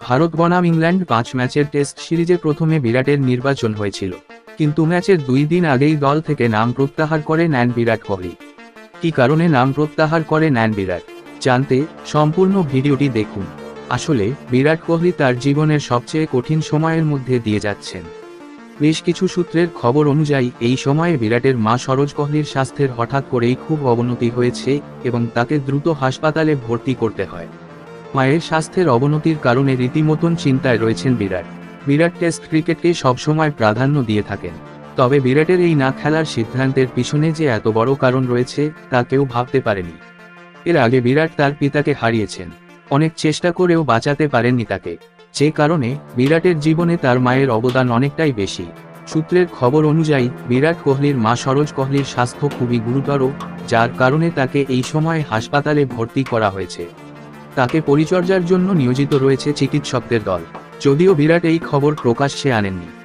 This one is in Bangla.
ভারত বনাম ইংল্যান্ড পাঁচ ম্যাচের টেস্ট সিরিজে প্রথমে বিরাটের নির্বাচন হয়েছিল। কিন্তু ম্যাচের দুই দিন আগেই দল থেকে নাম প্রত্যাহার করে নেন বিরাট কোহলি। কি কারণে নাম প্রত্যাহার করে নেন বিরাট? জানতে সম্পূর্ণ ভিডিওটি দেখুন। আসলে, বিরাট কোহলি তার জীবনের সবচেয়ে কঠিন সময়ের মধ্যে দিয়ে যাচ্ছেন। বেশ কিছু সূত্রের খবর অনুযায়ী, এই সময়ে বিরাটের মা সরোজ কোহলির স্বাস্থ্যের হঠাৎ করেই খুব অবনতি হয়েছে এবং তাকে দ্রুত হাসপাতালে ভর্তি করতে হয়। মায়ের স্বাস্থ্যের অবনতির কারণে রীতিমতন চিন্তায় রয়েছেন বিরাট। বিরাট টেস্ট ক্রিকেটকে সবসময় প্রাধান্য দিয়ে থাকেন। তবে বিরাটের এই না খেলার সিদ্ধান্তের পিছনে যে এত বড় কারণ রয়েছে, তা কেউ ভাবতে পারেনি। এর আগে বিরাট তার পিতাকে হারিয়েছেন। অনেক চেষ্টা করেও বাঁচাতে পারেননি তাকে। যে কারণে বিরাটের জীবনে তার মায়ের অবদান অনেকটাই বেশি। সূত্রের খবর অনুযায়ী, বিরাট কোহলির মা সরোজ কোহলির স্বাস্থ্য খুবই গুরুতর, যার কারণে তাকে এই সময় হাসপাতালে ভর্তি করা হয়েছে। তাকে পরিচর্যার জন্য নিয়োজিত রয়েছে চিকিৎসকদের দল। যদিও বিরাট এই খবর প্রকাশ্যে আনেননি।